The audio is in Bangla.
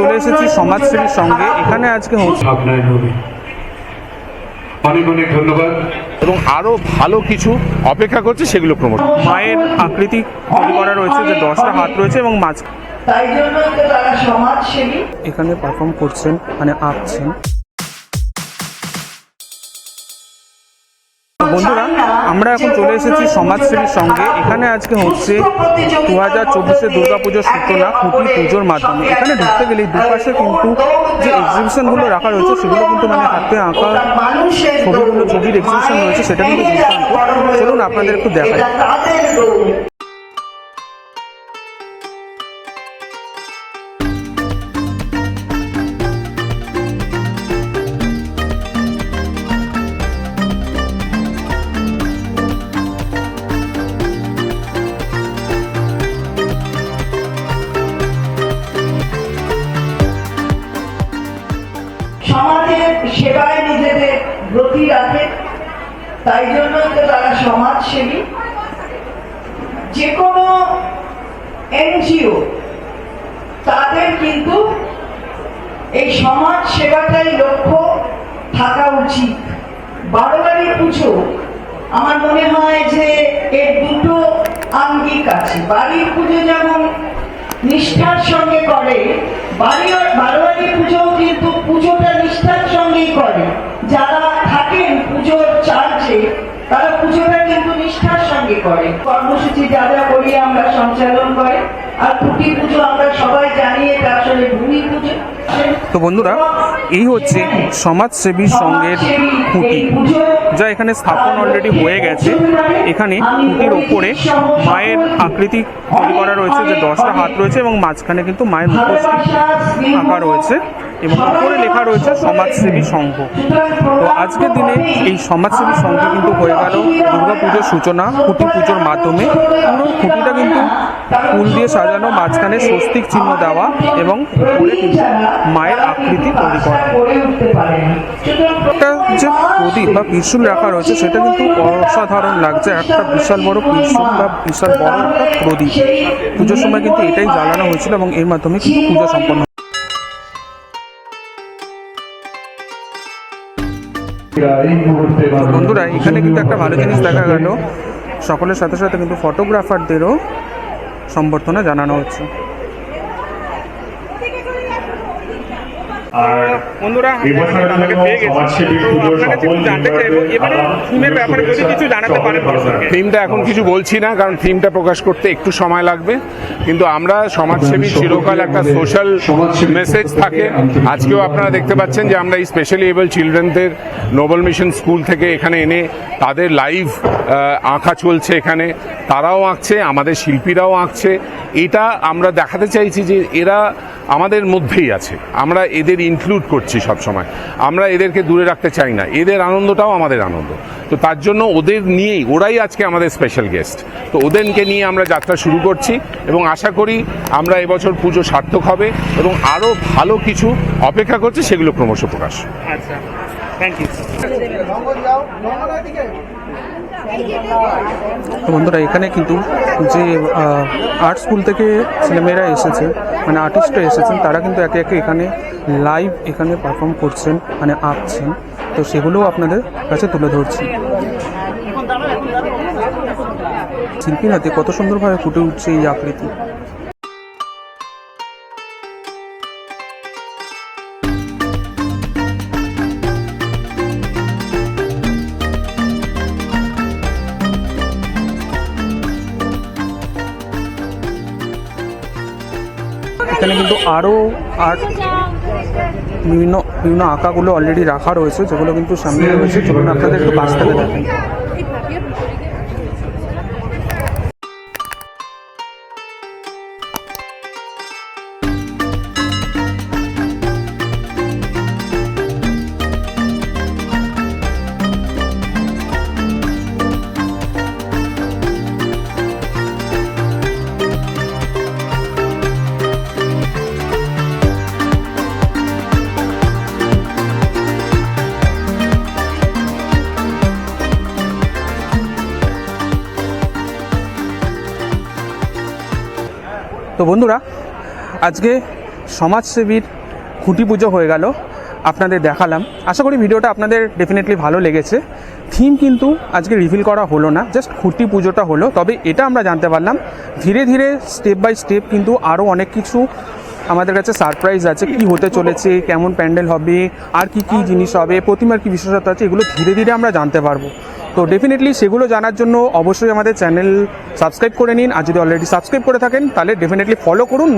চলে এসেছি সমাজসেবীর সঙ্গে। এখানে আজকে হচ্ছে অনেক অনেক ধন্যবাদ। এবং আরও ভালো কিছু অপেক্ষা করছে সেগুলো প্রমোট মায়ের আকৃতি তৈরি করা রয়েছে যে দশটা হাত রয়েছে এবং মাছ তাই জন্য তারা সমাজসেবী। এখানে পারফর্ম করছেন মানে আঁকছেন। বন্ধুরা, আমরা এখন চলে এসেছি সমাজসেবীর সঙ্গে। এখানে আজকে হচ্ছে দু হাজার চব্বিশে দুর্গাপুজোর সূচনা, খুঁটি পুজোর মাধ্যমে। এখানে ঢুকতে গেলে দুপাশে কিন্তু যে এক্সিবিশনগুলো রাখা রয়েছে, সেগুলো কিন্তু মানে হাতে আঁকা ছবিগুলো, ছবির এক্সিবিশন রয়েছে, সেটা কিন্তু চলুন আপনাদের একটু দেখাই। সমাজের সেবায় নিজেদের ব্রতী রাখে। তাই জন্যই তো তারা সমাজসেবী। যে কোনো এনজিও, তাদের কিন্তু এই সমাজ সেবাটাই লক্ষ্য থাকা উচিত। বারোয়ারি পুজো। আমার মনে হয় যে এর দুটো আঙ্গিক আছে। বাড়ির পুজো যেমন নিষ্ঠার সঙ্গে করে। বারোয়ারি পুজো কিন্তু পুজোটা নিষ্ঠার সঙ্গেই করে। যারা থাকেন পুজোর চার্চে, তারা পুজোটা কিন্তু নিষ্ঠার সঙ্গে করে। কর্মসূচি যা যা করি আমরা সঞ্চালন করে। আর খুঁটি পুজো আমরা সবাই তো বন্ধুরা, এই হচ্ছে সমাজসেবী সঙ্গের খুঁটি যা এখানে স্থাপন অলরেডি হয়ে গেছে। এখানে খুঁটির ওপরে মায়ের আকৃতি তৈরি করা রয়েছে, যে দশটা হাত রয়েছে এবং মাঝখানে কিন্তু মায়ের মুখোশটি আঁকা রয়েছে এবং উপরে লেখা রয়েছে সমাজসেবী সংঘ। তো আজকের দিনে এই সমাজসেবী সংঘ কিন্তু হয়ে গেল দুর্গা পুজোর সূচনা খুঁটি পুজোর মাধ্যমে। পুরো খুঁটিটা কিন্তু ফুল দিয়ে সাজানো, মাঝখানে স্বস্তিক চিহ্ন দেওয়া এবং উপরে কিন্তু মায়ের আকৃতি তৈরি করা। একটা প্রদীপ বা সেটা কিন্তু অসাধারণ লাগছে। একটা বিশাল বড় বা বিশাল বড় প্রদীপ। পুজোর সময় কিন্তু এটাই জ্বালানো হয়েছিল এবং এর মাধ্যমে কিন্তু সম্পন্ন বন্ধুরা, এখানে কিন্তু একটা ভালো জিনিস দেখা গেল। সকলের সাথে সাথে কিন্তু ফটোগ্রাফারদেরও সম্বর্ধনা জানানো হচ্ছে। আর বন্ধুরা এবছর আপনাকে পেয়ে গেছি। সমাজসেবী তো পুজোর আপনার কাছে সকল একটু জানতে চাইব, এবারে থিমের ব্যাপারে যদি কিছু জানাতে পারেন থিমটা এখন কিছু বলছি না কারণ থিমটা প্রকাশ করতে একটু সময় লাগবে। কিন্তু আমরা সমাজসেবী চিরকাল একটা সোশ্যাল মেসেজ থাকে। আজকেও আপনারা দেখতে পাচ্ছেন যে আমরা এই স্পেশালি এবল চিলড্রেনদের নোবেল মিশন স্কুল থেকে এখানে এনে তাদের লাইভ আঁকা চলছে এখানে। তারাও আঁকছে আমাদের শিল্পীরাও আঁকছে। এটা আমরা দেখাতে চাইছি যে এরা আমাদের মধ্যেই আছে। আমরা এদের ইনক্লুড করছি সব সময় আমরা এদেরকে দূরে রাখতে চাই না। এদের আনন্দটাও আমাদের আনন্দ। তো তার জন্য ওদের নিয়েই ওরাই আজকে আমাদের স্পেশাল গেস্ট তো ওদেরকে নিয়ে আমরা যাত্রা শুরু করছি এবং আশা করি আমরা এবছর পুজো সার্থক হবে এবং আরও ভালো কিছু অপেক্ষা করছে সেগুলো ক্রমশ প্রকাশ। আচ্ছা। থ্যাংক ইউ বন্ধুরা, এখানে কিন্তু যে আর্ট স্কুল থেকে ছেলেমেয়েরা এসেছে মানে আর্টিস্টরা এসেছেন, তারা কিন্তু একে একে এখানে লাইভ এখানে পারফর্ম করছেন মানে আঁকছেন। তো সেগুলোও আপনাদের কাছে তুলে ধরছি। শিল্পীর হাতে কত সুন্দরভাবে ফুটে উঠছে এই আকৃতি। এখানে কিন্তু আরও আর্ট বিভিন্ন বিভিন্ন আঁকাগুলো অলরেডি রাখা রয়েছে, যেগুলো কিন্তু সামনে রয়েছে। চলুন আপনাদের একটু পাশ থেকে দেখাই তো বন্ধুরা, আজকে সমাজসেবীর খুঁটি পুজো হয়ে গেল, আপনাদের দেখালাম। আশা করি ভিডিওটা আপনাদের ডেফিনেটলি ভালো লেগেছে। থিম কিন্তু আজকে রিভিল করা হলো না জাস্ট খুঁটি পুজোটা হলো। তবে এটা আমরা জানতে পারলাম, ধীরে ধীরে স্টেপ বাই স্টেপ কিন্তু আরও অনেক কিছু আমাদের কাছে সারপ্রাইজ আছে। কি হতে চলেছে, কেমন প্যান্ডেল হবে, আর কি কি জিনিস হবে, প্রতিমার কি বিশেষত্ব আছে, এগুলো ধীরে ধীরে আমরা জানতে পারব। তো ডেফিনেটলি সেগুলো জানার জন্য অবশ্যই আমাদের চ্যানেল সাবস্ক্রাইব করে নিন। আর যদি অলরেডি সাবস্ক্রাইব করে থাকেন, তাহলে ডেফিনেটলি ফলো করুন।